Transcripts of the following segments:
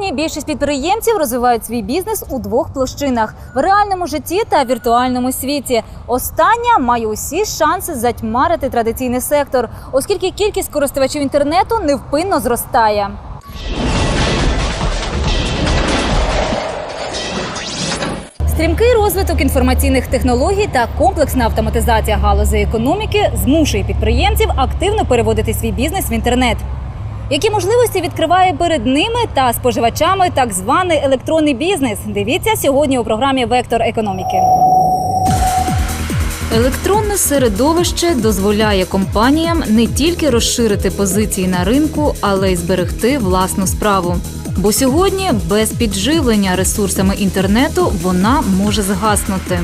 Сьогодні більшість підприємців розвивають свій бізнес у двох площинах в реальному житті та віртуальному світі. Остання має усі шанси затьмарити традиційний сектор, оскільки кількість користувачів інтернету невпинно зростає. Стрімкий розвиток інформаційних технологій та комплексна автоматизація галузі економіки змушує підприємців активно переводити свій бізнес в інтернет. Які можливості відкриває перед ними та споживачами так званий електронний бізнес? Дивіться сьогодні у програмі Вектор економіки. Електронне середовище дозволяє компаніям не тільки розширити позиції на ринку, але й зберегти власну справу. Бо сьогодні без підживлення ресурсами інтернету вона може згаснути.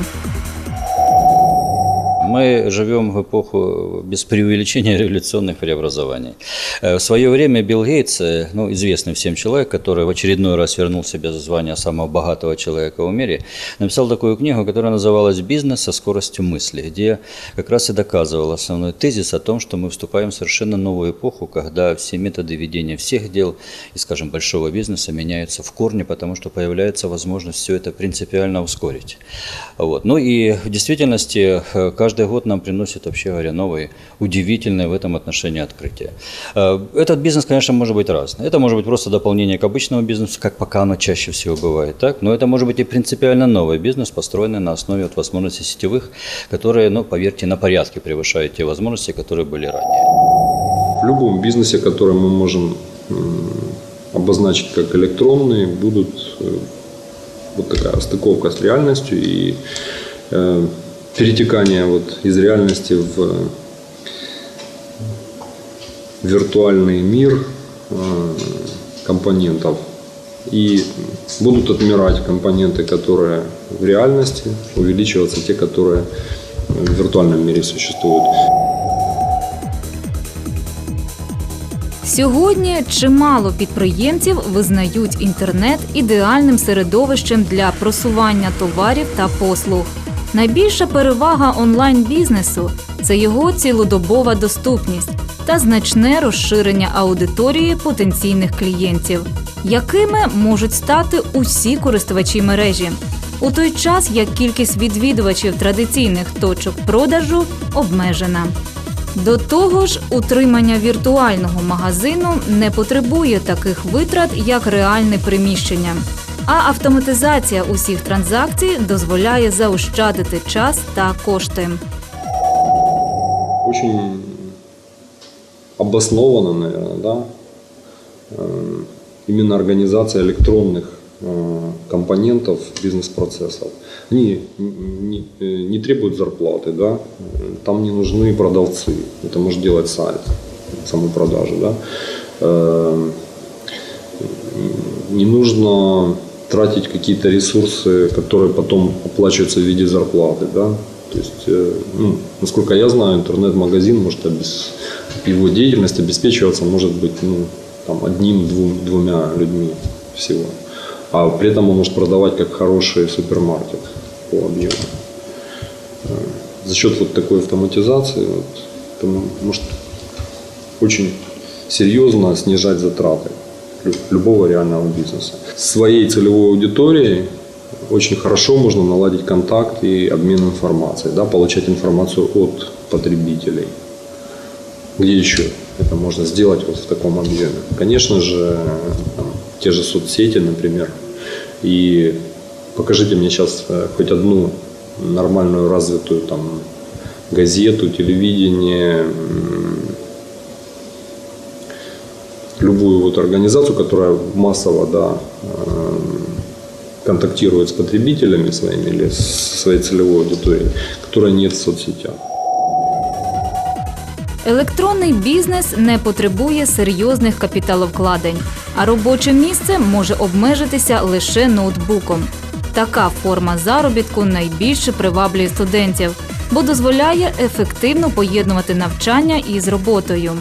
Мы живем в эпоху без преувеличения революционных преобразований. Э, В свое время Билл Гейтс, э, ну, известный всем человек, который в очередной раз вернул себе звание самого богатого человека в мире, написал такую книгу, которая называлась «Бизнес со скоростью мысли», где как раз и доказывал основной тезис о том, что мы вступаем в совершенно новую эпоху, когда все методы ведения всех дел и, скажем, большого бизнеса меняются в корне, потому что появляется возможность все это принципиально ускорить. Вот. Ну и в действительности э, каждый год нам приносит, вообще говоря, новые, удивительные в этом отношении открытия. Э, Этот бизнес, конечно, может быть разный. Это может быть просто дополнение к обычному бизнесу, как пока оно чаще всего бывает, так? Но это может быть и принципиально новый бизнес, построенный на основе вот возможностей сетевых, которые, ну, поверьте, на порядке превышают те возможности, которые были ранее. В любом бизнесе, который мы можем обозначить как электронный, будут э, вот такая стыковка с реальностью и э, перетекание вот из реальности в виртуальный мир э, компонентов. И будут отмирать компоненты, которые в реальности, увеличиваться те, которые в виртуальном мире существуют. Сьогодні чимало підприємців визнають інтернет ідеальним середовищем для просування товарів та послуг. Найбільша перевага онлайн-бізнесу це його цілодобова доступність та значне розширення аудиторії потенційних клієнтів, якими можуть стати усі користувачі мережі. У той час як кількість відвідувачів традиційних точок продажу обмежена. До того ж, утримання віртуального магазину не потребує таких витрат, як реальне приміщення. А автоматизація усіх транзакцій дозволяє заощадити час та кошти. очень обоснованно, наверное, да, э, именно организация электронных э, компонентов бизнес-процессов. Они не, э, не требуют зарплаты, да, э, там не нужны продавцы, это может делать сайт, саму продажу, да. Э, Не нужно тратить какие-то ресурсы, которые потом оплачиваются в виде зарплаты, да. То есть, э, ну, насколько я знаю, интернет-магазин может обес... его деятельность обеспечиваться может быть ну, там, одним-двумя людьми всего. А при этом он может продавать как хороший супермаркет по объему. Э, За счет вот такой автоматизации вот, это может очень серьезно снижать затраты любого реального бизнеса. С своей целевой аудиторией очень хорошо можно наладить контакт и обмен информацией, да, получать информацию от потребителей. Где еще это можно сделать вот в таком объеме? Конечно же, там, те же соцсети, например. И покажите мне сейчас э, хоть одну нормальную развитую там газету, телевидение, вот организацию, которая массово да, эм, контактирует с потребителями своими или с своей целевой аудиторией, которая нет в соцсетях. Електронний бізнес не потребує серйозних капіталовкладень, а робоче місце може обмежитися лише ноутбуком. Така форма заробітку найбільше приваблює студентів, бо дозволяє ефективно поєднувати навчання із роботою.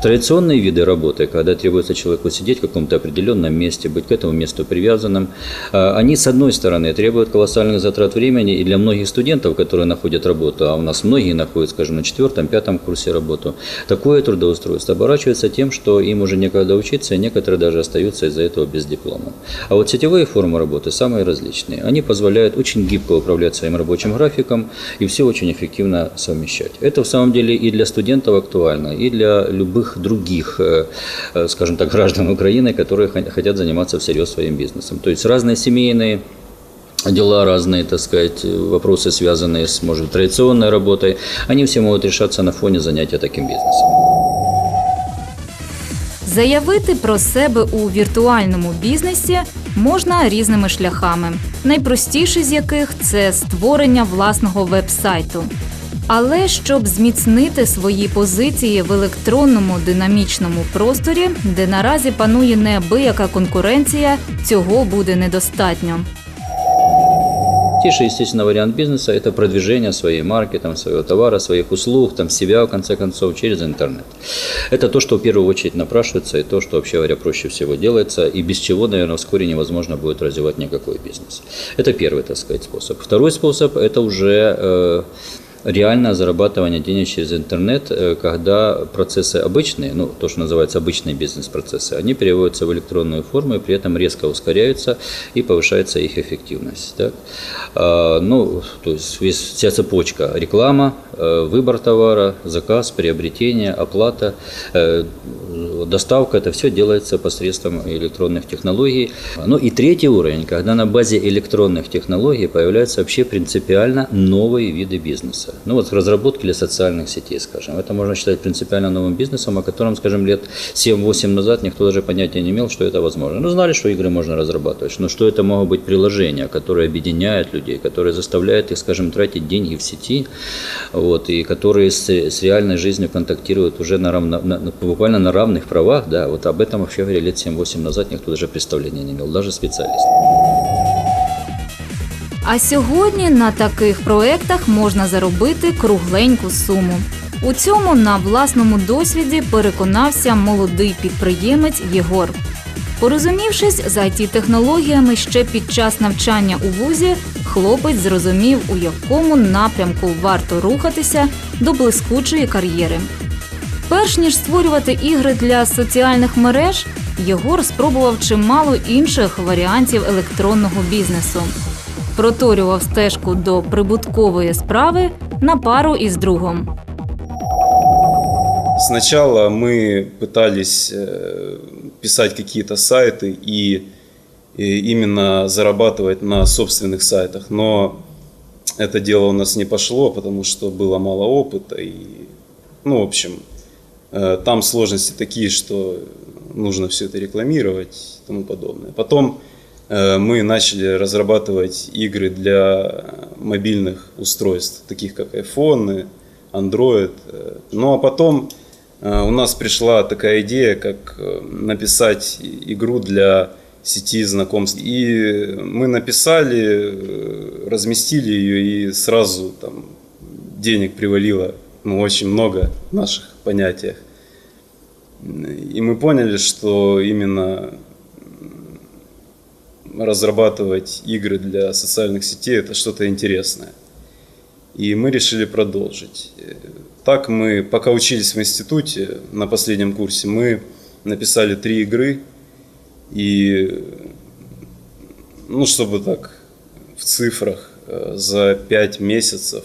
Традиционные виды работы, когда требуется человеку сидеть в каком-то определенном месте, быть к этому месту привязанным, а, они, с одной стороны, требуют колоссальных затрат времени, и для многих студентов, которые находят работу, а у нас многие находят, скажем, на четвертом, пятом курсе работу, такое трудоустройство оборачивается тем, что им уже некогда учиться, и некоторые даже остаются из-за этого без диплома. А вот сетевые формы работы самые различные. Они позволяют очень гибко управлять своим рабочим графиком и все очень эффективно совмещать. Это в самом деле и для студентов актуально, и для любых других, э, э, скажем так, граждан Украины, которые хо- хотят заниматься всерьез своим бизнесом. То есть разные семейные дела разные, так сказать, вопросы, связанные с, может быть, традиционной работой, они все могут решаться на фоне занятия таким бизнесом. Заявити про себе у віртуальному бізнесі можна різними шляхами, найпростіший з яких це створення власного веб-сайту. Але щоб зміцнити свої позиції в електронному динамічному просторі, де наразі панує неабияка конкуренція, цього буде недостатньо. Тише, естественно, вариант бизнеса – это продвижение своей марки, там, своего товара, своих услуг, там, себя, в конце концов, через интернет. Это то, что в первую очередь напрашивается, и то, что, вообще говоря, проще всего делается, и без чего, наверное, вскоре невозможно будет развивать никакой бизнес. Это первый, так сказать, способ. Второй способ – это уже э, реальное зарабатывание денег через интернет, э, когда процессы обычные, ну, то, что называется обычные бизнес-процессы, они переводятся в электронную форму и при этом резко ускоряются и повышается их эффективность. Так? А, Ну, то есть вся цепочка – реклама, э, выбор товара, заказ, приобретение, оплата, э, доставка – это все делается посредством электронных технологий. Ну и третий уровень, когда на базе электронных технологий появляются вообще принципиально новые виды бизнеса. Ну вот разработки для социальных сетей, скажем. Это можно считать принципиально новым бизнесом, о котором, скажем, лет 7-8 назад никто даже понятия не имел, что это возможно. Ну, знали, что игры можно разрабатывать, но что это могут быть приложения, которые объединяют людей, которые заставляют их, скажем, тратить деньги в сети, вот, и которые с, с реальной жизнью контактируют уже на, равно- на- буквально на равных правах, да, вот об этом вообще говоря лет 7-8 назад никто даже представления не имел, даже специалисты. А сьогодні на таких проектах можна заробити кругленьку суму. У цьому на власному досвіді переконався молодий підприємець Єгор. Порозумівшись з it технологіями ще під час навчання у вузі, хлопець зрозумів, у якому напрямку варто рухатися до блискучої кар'єри. Перш ніж створювати ігри для соціальних мереж, Єгор спробував чимало інших варіантів електронного бізнесу Проторював стежку до прибуткової справи на пару із другом. Сначала мы пытались э, писать какие-то сайты и, и именно зарабатывать на собственных сайтах, но это дело у нас не пошло, потому что было мало опыта и, ну, в общем, э, там сложности такие, что нужно все это рекламировать и тому подобное. Потом э, мы начали разрабатывать игры для мобильных устройств, таких как iPhone, Android. э. Ну а потом э, у нас пришла такая идея, как э, написать игру для сети знакомств. И мы написали, э, разместили ее, и сразу там денег привалило ну, очень много в наших понятиях. И мы поняли, что именно разрабатывать игры для социальных сетей это что-то интересное. И мы решили продолжить. Так мы, пока учились в институте на последнем курсе, мы написали три игры. И, ну, чтобы так в цифрах, э, за пять месяцев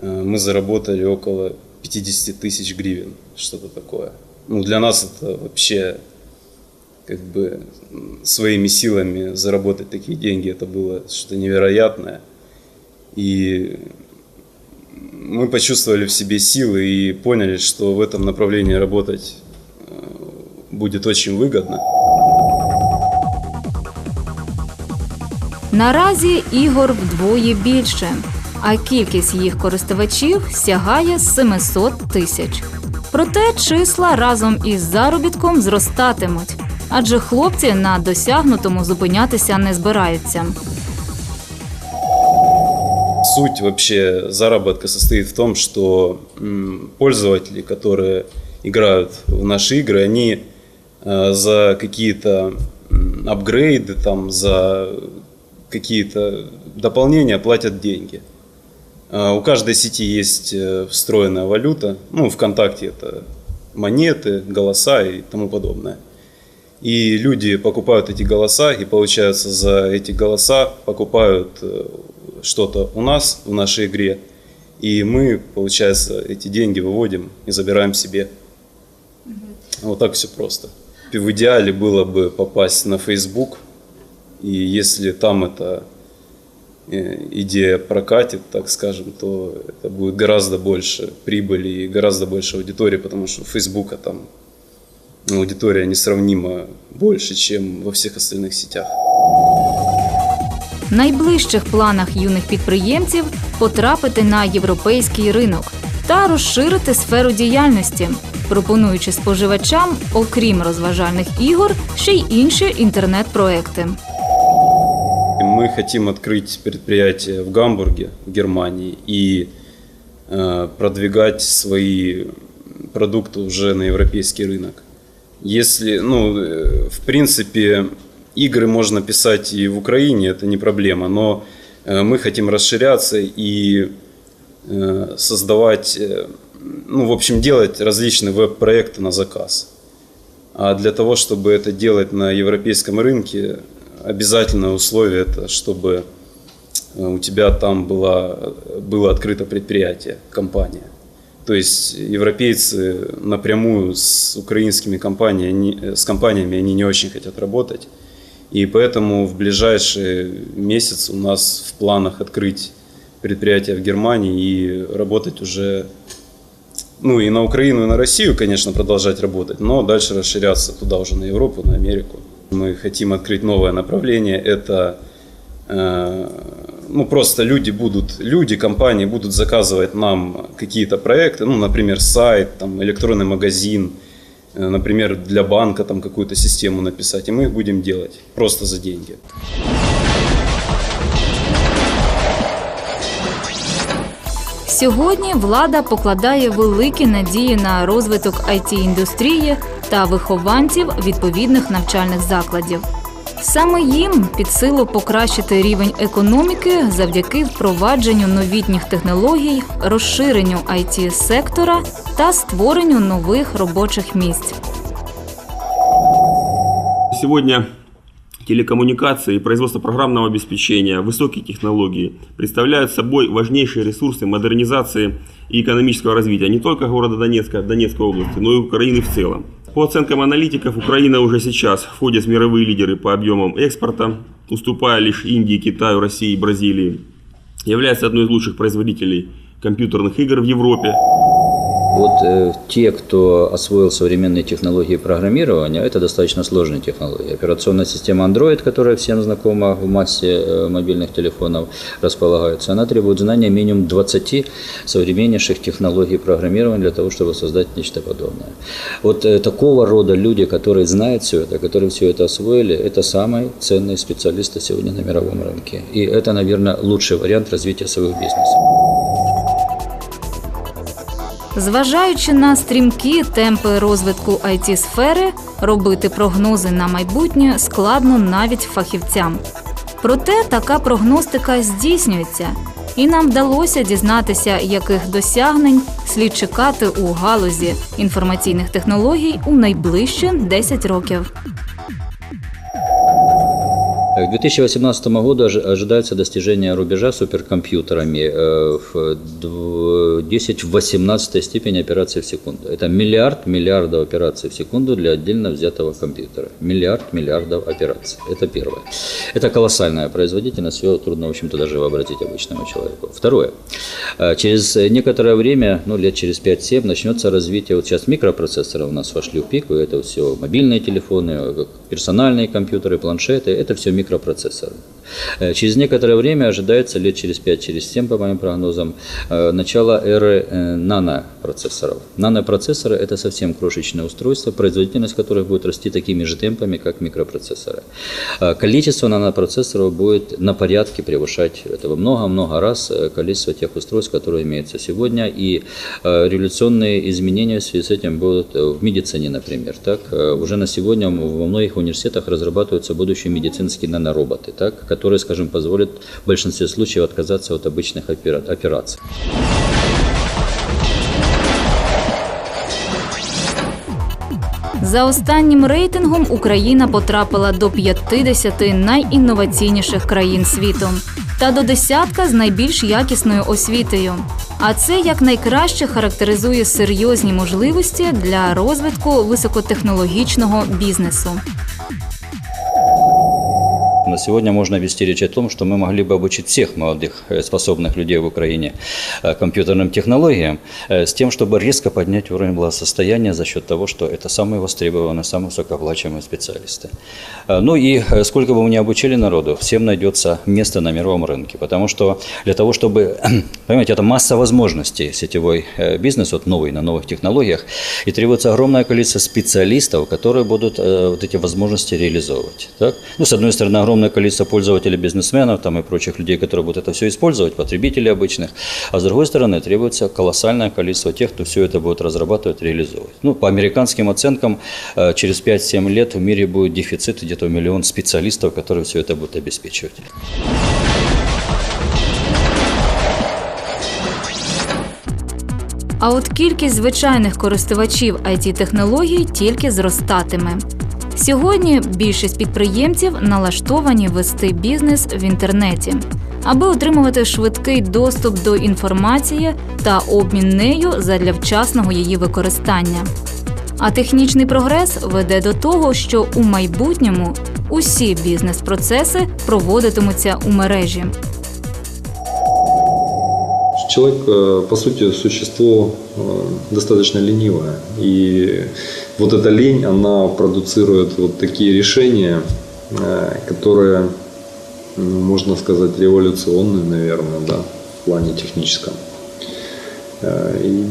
э, мы заработали около 50 тысяч гривен, что-то такое. Ну, для нас это вообще как бы м, своими силами заработать такие деньги, это было что-то невероятное. И мы почувствовали в себе силы и поняли, что в этом направлении работать э, будет очень выгодно. Наразі ігор вдвоє більше, а кількість їх користувачів сягає 700 тисяч. Проте числа разом із заробітком зростатимуть, адже хлопці на досягнутому зупинятися не збираються. Суть вообще заработка состоит в том, что м, пользователи, которые играют в наши игры, они э, за какие-то м, апгрейды, там, за какие-то дополнения платят деньги. А У каждой сети есть э, встроенная валюта. Ну, ВКонтакте это монеты, голоса и тому подобное. И люди покупают эти голоса, и получается за эти голоса покупают э, что-то у нас в нашей игре. И мы, получается, эти деньги выводим и забираем себе. Вот так все просто. В идеале было бы попасть на Facebook, и если там эта э, идея прокатит, так скажем, то это будет гораздо больше прибыли и гораздо больше аудитории, потому что Фейсбука там аудитория несравнимо больше, чем во всех остальных сетях. В найближчих планах юних підприємців потрапити на європейський ринок та розширити сферу діяльності, пропонуючи споживачам, окрім розважальних ігор, ще й інші інтернет-проекти. И Мы хотим открыть предприятие в Гамбурге, в Германии, и э, продвигать свои продукты уже на европейский рынок. Если, ну, э, в принципе, игры можно писать и в Украине, это не проблема, но э, мы хотим расширяться и э, создавать, ну, в общем, делать различные веб-проекты на заказ. А для того, чтобы это делать на европейском рынке, обязательное условие это, чтобы у тебя там была, было открыто предприятие, компания. То есть европейцы напрямую с украинскими компаниями, они- с компаниями они не очень хотят работать. И поэтому в ближайший месяц у нас в планах открыть предприятие в Германии и работать уже ну и на Украину, и на Россию, конечно, продолжать работать, но дальше расширяться туда уже на Европу, на Америку. Мы хотим открыть новое направление. Это э, ну просто люди будут, люди, компании будут заказывать нам какие-то проекты, ну, например, сайт, там, электронный магазин, э, например, для банка там какую-то систему написать, и мы их будем делать просто за деньги. Сьогодні влада покладає великі надії на розвиток it індустрії та вихованців відповідних навчальних закладів. Саме їм під силу покращити рівень економіки завдяки впровадженню новітніх технологій, розширенню it сектора та створенню нових робочих місць. Сегодня телекоммуникации и производство программного обеспечения, высокие технологии представляют собой важнейшие ресурсы модернизации и экономического развития не только города Донецка, Донецкой области, но и Украины в целом. По оценкам аналитиков, Украина уже сейчас входит в мировые лидеры по объемам экспорта, уступая лишь Индии, Китаю, России и Бразилии. Является одной из лучших производителей компьютерных игр в Европе. Вот э, те, кто освоил современные технологии программирования, это достаточно сложные технологии. Операционная система Android, которая всем знакома в массе э, мобильных телефонов, располагается, она требует знания минимум 20 современнейших технологий программирования для того, чтобы создать нечто подобное. Вот э, такого рода люди, которые знают все это, которые все это освоили, это самые ценные специалисты сегодня на мировом рынке. И это, наверное, лучший вариант развития своего бизнеса. Зважаючи на стрімкі темпи розвитку it сфери робити прогнози на майбутнє складно навіть фахівцям. Проте така прогностика здійснюється, і нам вдалося дізнатися, яких досягнень слід чекати у галузі інформаційних технологій у найближчі 10 років. К 2018 году ожи- ожидается достижение рубежа суперкомпьютерами э, в дв- 10 в 18 степени операций в секунду. Это миллиард миллиардов операций в секунду для отдельно взятого компьютера. Миллиард миллиардов операций. Это первое. Это колоссальная производительность, ее трудно, в общем-то, даже вообразить обычному человеку. Второе. Э, Через некоторое время, ну, лет через 5-7, начнется развитие, вот сейчас микропроцессоры у нас вошли в пик, это все мобильные телефоны, персональные компьютеры, планшеты, это все микропроцессоры. Э, Через некоторое время ожидается, лет через 5, через 7, по моим прогнозам, э, начало эры э, нанопроцессоров. Нанопроцессоры – это совсем крошечное устройство, производительность которых будет расти такими же темпами, как микропроцессоры. Количество нанопроцессоров будет на порядке превышать этого много-много раз количество тех устройств, которые имеются сегодня, и революционные изменения в связи с этим будут в медицине, например. Так, уже на сегодня во многих университетах разрабатываются будущие медицинские нанороботы, так, которые, скажем, позволят в большинстве случаев отказаться от обычных опера- операций. За останнім рейтингом Україна потрапила до 50 найінноваційніших країн світу та до десятка з найбільш якісною освітою. А це якнайкраще характеризує серйозні можливості для розвитку високотехнологічного бізнесу. На сегодня можно вести речь о том, что мы могли бы обучить всех молодых э, способных людей в Украине э, компьютерным технологиям э, с тем, чтобы резко поднять уровень благосостояния за счет того, что это самые востребованные, самые высокооплачиваемые специалисты. Ну и сколько бы мы ни обучили народу, всем найдется место на мировом рынке. Потому что для того, чтобы, понимаете, это масса возможностей сетевой бизнес, вот новый, на новых технологиях, и требуется огромное количество специалистов, которые будут вот эти возможности реализовывать. Так? Ну, с одной стороны, огромное количество пользователей, бизнесменов там, и прочих людей, которые будут это все использовать, потребителей обычных, а с другой стороны, требуется колоссальное количество тех, кто все это будет разрабатывать, реализовывать. Ну, по американским оценкам, э, через 5-7 лет в мире будет дефицит где-то в миллион специалистов, которые все это будут обеспечивать. А от кількість звичайних користувачів it технологій тільки зростатиме. Сьогодні більшість підприємців налаштовані вести бізнес в інтернеті, аби отримувати швидкий доступ до інформації та обмін нею задля вчасного її використання. А технічний прогрес веде до того, що у майбутньому усі бізнес-процеси проводитимуться у мережі. Человек, э, по сути, существо э, достаточно ленивое. И вот эта лень, она продуцирует вот такие решения, э, которые, ну, можно сказать, революционные, наверное, да, в плане техническом. И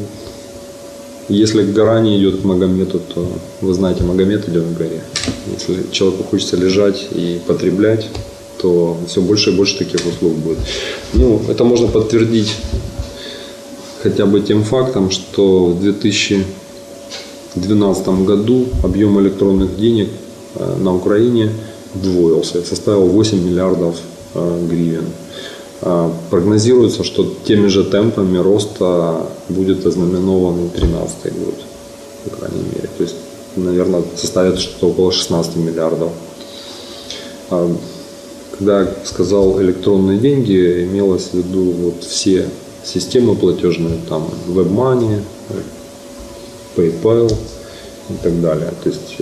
если гора не идет к Магомету, то вы знаете, Магомед идет к горе. Если человеку хочется лежать и потреблять, то все больше и больше таких услуг будет. Ну, это можно подтвердить хотя бы тем фактом, что в 2012 году объем электронных денег э, на Украине удвоился, составил 8 миллиардов э, гривен. А Прогнозируется, что теми же темпами роста будет ознаменован 2013 год, по крайней мере. То есть, наверное, составит что-то около 16 миллиардов. Когда сказал электронные деньги, имелось в виду вот все системы платежные, там WebMoney, PayPal и так далее. То есть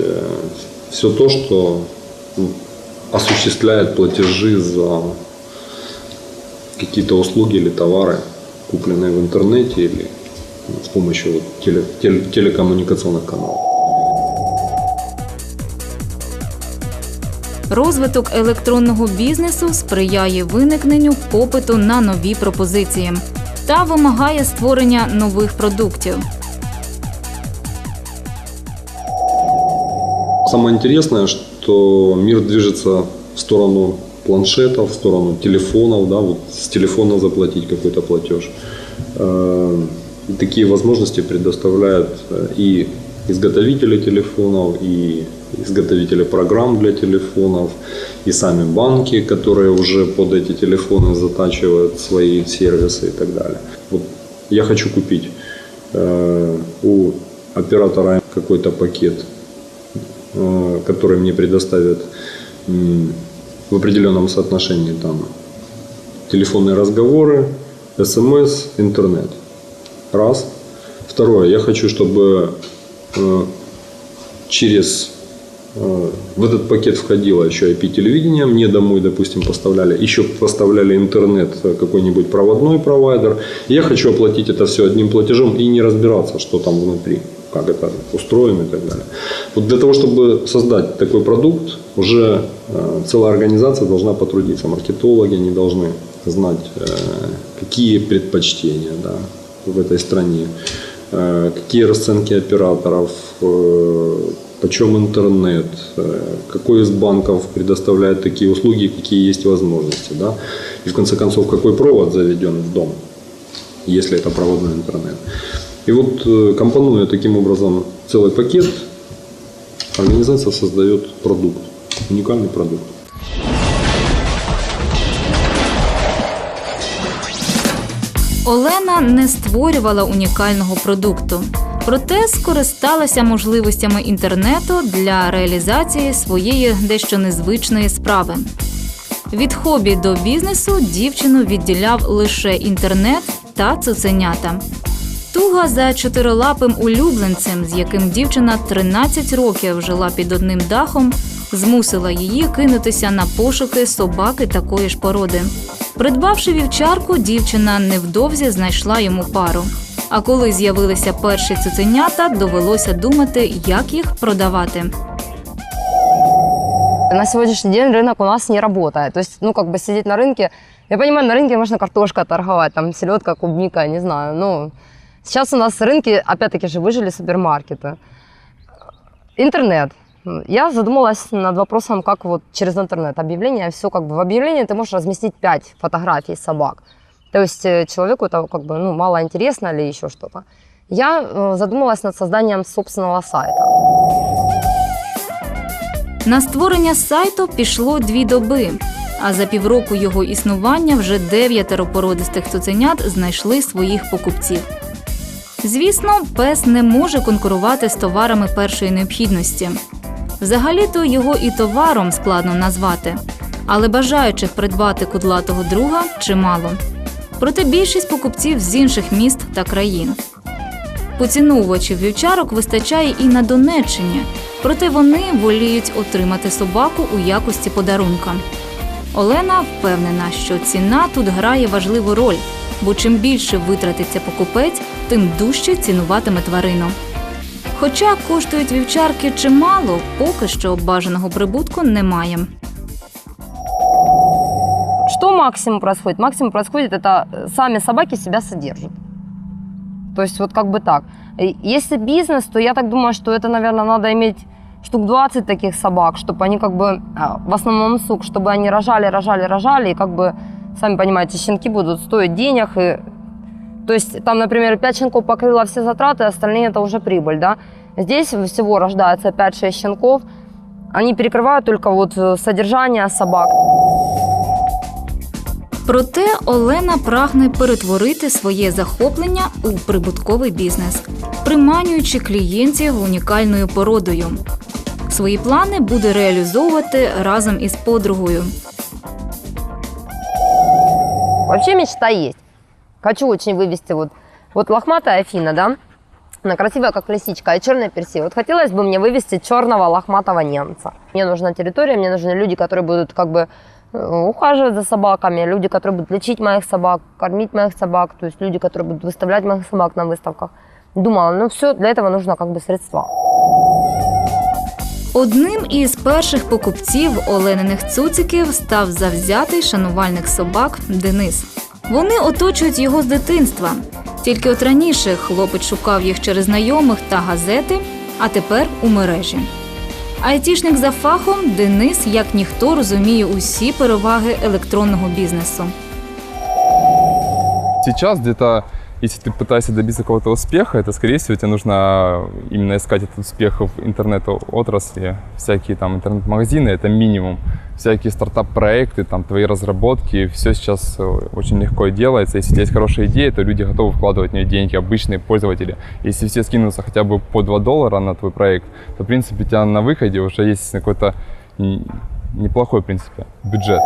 все то, что м, осуществляет платежи за какие-то услуги или товары, купленные в интернете или ну, с помощью вот теле- теле- телекоммуникационных каналов. Розвиток електронного бізнесу сприяє виникненню попиту на нові пропозиції та вимагає створення нових продуктів. Самое интересное, что мир движется в сторону планшетов, в сторону телефонов, да, вот с телефона заплатить какой-то платеж. Э, такие возможности предоставляют э, и изготовители телефонов, и изготовители программ для телефонов, и сами банки, которые уже под эти телефоны затачивают свои сервисы и так далее. Вот я хочу купить э, у оператора какой-то пакет э, который мне предоставят м, в определенном соотношении там телефонные разговоры, смс, интернет. Раз. Второе, я хочу, чтобы э, через э, в этот пакет входило еще IP-телевидение, мне домой, допустим, поставляли, еще поставляли интернет э, какой-нибудь проводной провайдер. Я хочу оплатить это все одним платежом и не разбираться, что там внутри. как это устроено и так далее. Вот для того, чтобы создать такой продукт, уже э, целая организация должна потрудиться. Маркетологи, они должны знать, э, какие предпочтения да, в этой стране, э, какие расценки операторов, э, почем интернет, э, какой из банков предоставляет такие услуги, какие есть возможности. Да? И в конце концов, какой провод заведен в дом, если это проводной интернет. И вот э, компонуя таким образом целый пакет, организация создает продукт, уникальный продукт. Не створювала унікального продукту, проте скористалася можливостями інтернету для реалізації своєї дещо незвичної справи. Від хобі до бізнесу дівчину відділяв лише інтернет та цуценята. Туга за чотирилапим улюбленцем, з яким дівчина 13 років жила під одним дахом, змусила її кинутися на пошуки собаки такої ж породи. Придбавши вівчарку, дівчина невдовзі знайшла йому пару. А коли з'явилися перші цуценята, довелося думати, як їх продавати. На сегодняшний день рынок у нас не работает. То есть, ну, как бы сидеть на рынке, я понимаю, на рынке можно картошка торговать, там селедка, клубника, не знаю. Ну, сейчас у нас рынки, опять-таки же, выжили супермаркеты. Интернет. Я задумалась над вопросом, как вот через интернет объявление, все как бы в объявлении ты можешь разместить 5 фотографий собак. То есть э, человеку это как бы ну, мало интересно или еще что-то. Я э, задумалась над созданием собственного сайта. На створення сайту пішло дві доби. А за півроку його існування вже дев'ятеро породистих цуценят знайшли своїх покупців. Звісно, пес не може конкурувати з товарами першої необхідності. Взагалі-то його і товаром складно назвати, але бажаючих придбати кудлатого друга чимало. Проте більшість покупців з інших міст та країн. Поціновувачів вівчарок вистачає і на Донеччині, проте вони воліють отримати собаку у якості подарунка. Олена впевнена, що ціна тут грає важливу роль, бо чим більше витратиться покупець, тим дужче цінуватиме тварину. Хоча коштують вівчарки чимало, поки що бажаного прибутку немає. Что максимум происходит? Максимум происходит, это э, сами собаки себя содержат. То есть вот как бы так. И Если бизнес, то я так думаю, что это, наверное, надо иметь штук 20 таких собак, чтобы они как бы, а, в основном сук, чтобы они рожали, рожали, рожали, и как бы, сами понимаете, щенки будут стоить денег, и то есть там, например, 5 щенков покрыло все затраты, остальные это уже прибыль, да. Здесь всего рождается 5-6 щенков, они перекрывают только вот э, содержание собак. Проте Олена прагне перетворити своє захоплення у прибутковий бізнес, приманюючи клієнтів унікальною породою. Свої плани буде реалізовувати разом із подругою. Вообще мечта есть. Хочу очень вывести вот, вот лохматая Афина, да? Она красивая, как лисичка, и черная перси. Вот хотелось бы мне вывести черного лохматого немца. Мне нужна территория, мне нужны люди, которые будут как бы э, ухаживать за собаками, люди, которые будут лечить моих собак, кормить моих собак, то есть люди, которые будут выставлять моих собак на выставках. Думала, ну все, для этого нужно как бы средства. Одним із перших покупців олениних цуциків став завзятий шанувальник собак Денис. Вони оточують його з дитинства. Тільки от раніше хлопець шукав їх через знайомих та газети, а тепер у мережі. Айтішник за фахом Денис, як ніхто, розуміє усі переваги електронного бізнесу. Сейчас где-то, если ты пытаешься добиться какого-то успеха, это, скорее всего, тебе нужно именно искать этот успех в интернет-отрасли. Всякие там интернет-магазины – это минимум. Всякие стартап-проекты, там твои разработки, все сейчас э, очень легко делается. Если у тебя есть хорошая идея, то люди готовы вкладывать в нее деньги, обычные пользователи. Если все скинутся хотя бы по 2 доллара на твой проект, то, в принципе, у тебя на выходе уже есть какой-то м, неплохой, в принципе, бюджет.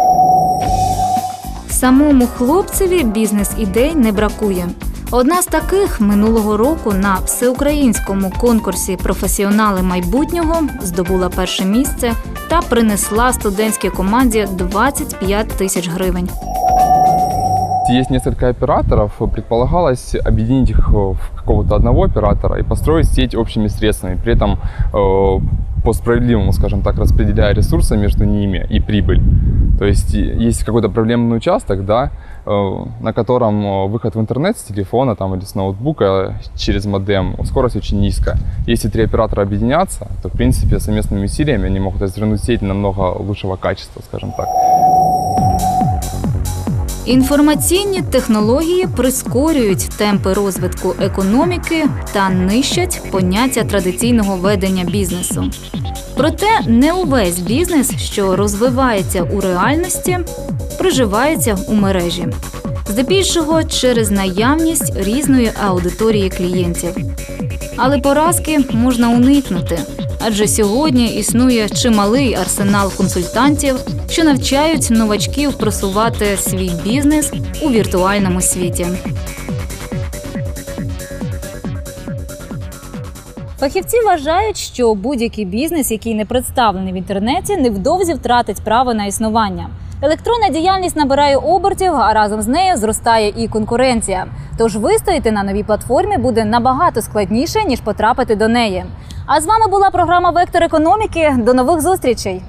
Самому хлопцеві бізнес-ідей не бракує. Одна з таких минулого року на всеукраїнському конкурсі Професіонали майбутнього здобула перше місце та принесла студентській команді 25 тисяч гривень. Есть несколько операторов, предполагалось объединить их в какого-то одного оператора и построить сеть общими средствами, при этом э, по справедливому, скажем так, распределяя ресурсы между ними и прибыль. То есть есть какой-то проблемный участок, да, э, на котором э, выход в интернет с телефона там, или с ноутбука через модем, скорость очень низкая. Если три оператора объединятся, то, в принципе, совместными усилиями они могут развернуть сеть намного лучшего качества, скажем так. Інформаційні технології прискорюють темпи розвитку економіки та нищать поняття традиційного ведення бізнесу. Проте не увесь бізнес, що розвивається у реальності, приживається у мережі. Здебільшого через наявність різної аудиторії клієнтів. Але поразки можна уникнути, адже сьогодні існує чималий арсенал консультантів, що навчають новачків просувати свій бізнес у віртуальному світі. Фахівці вважають, що будь-який бізнес, який не представлений в інтернеті, невдовзі втратить право на існування. Електронна діяльність набирає обертів, а разом з нею зростає і конкуренція. Тож вистояти на новій платформі буде набагато складніше ніж потрапити до неї. А з вами була програма Вектор економіки. До нових зустрічей.